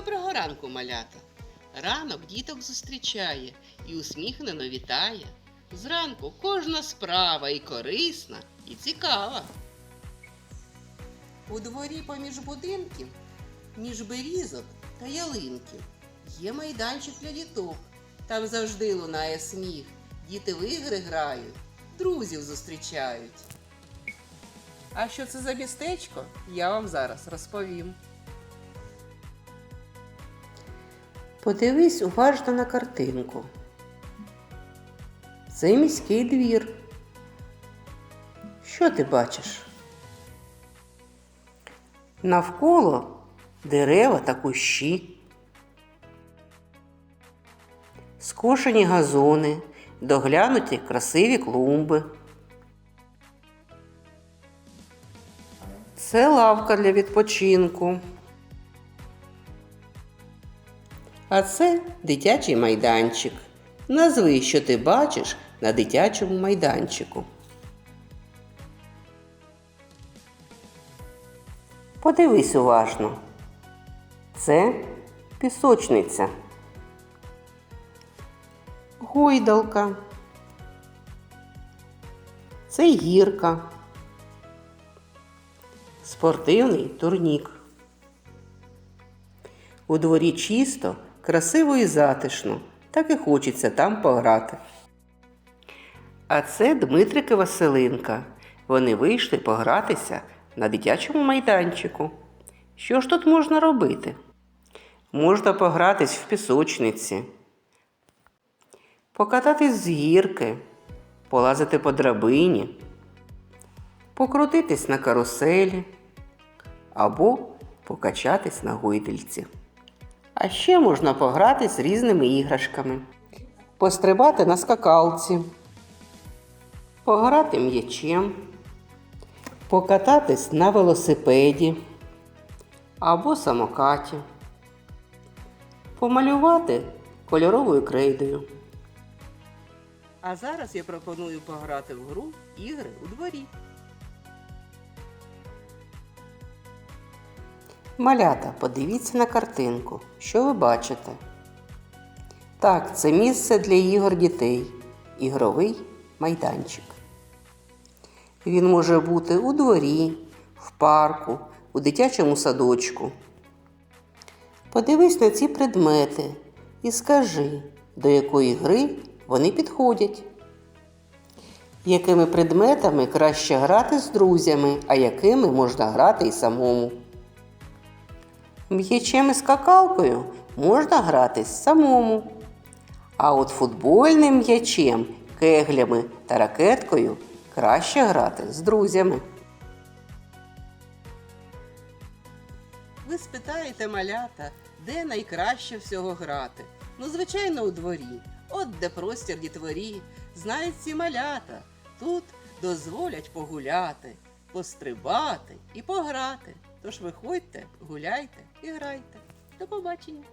Доброго ранку, малята! Ранок діток зустрічає і усміхнено вітає. Зранку кожна справа і корисна, і цікава. У дворі поміж будинків, між берізок та ялинків, є майданчик для діток. Там завжди лунає сміх. Діти в ігри грають, друзів зустрічають. А що це за містечко, я вам зараз розповім. Подивись уважно на картинку. Це міський двір. Що ти бачиш? Навколо дерева та кущі. Скошені газони, доглянуті красиві клумби. Це лавка для відпочинку. А це дитячий майданчик. Назви, що ти бачиш на дитячому майданчику. Подивись уважно. Це пісочниця. Гойдалка. Це гірка. Спортивний турнік. У дворі чисто, красиво і затишно, так і хочеться там пограти. А це Дмитрик і Василинка. Вони вийшли погратися на дитячому майданчику. Що ж тут можна робити? Можна погратись в пісочниці, покататись з гірки, полазити по драбині, покрутитись на каруселі або покачатись на гойдельці. А ще можна пограти з різними іграшками, пострибати на скакалці, пограти м'ячем, покататись на велосипеді. Або самокаті, помалювати кольоровою крейдою. А зараз я пропоную пограти в гру ігри у дворі. Малята, подивіться на картинку. Що ви бачите? Так, це місце для ігор дітей. Ігровий майданчик. Він може бути у дворі, в парку, у дитячому садочку. Подивись на ці предмети і скажи, до якої гри вони підходять. Якими предметами краще грати з друзями, а якими можна грати і самому. М'ячем і скакалкою можна гратись самому. А от футбольним м'ячем, кеглями та ракеткою краще грати з друзями. Ви спитаєте малята, де найкраще всього грати? Ну, звичайно, у дворі. От де простір дітворі, знають ці малята. Тут дозволять погуляти, пострибати і пограти. Тож виходьте, гуляйте і грайте. До побачення!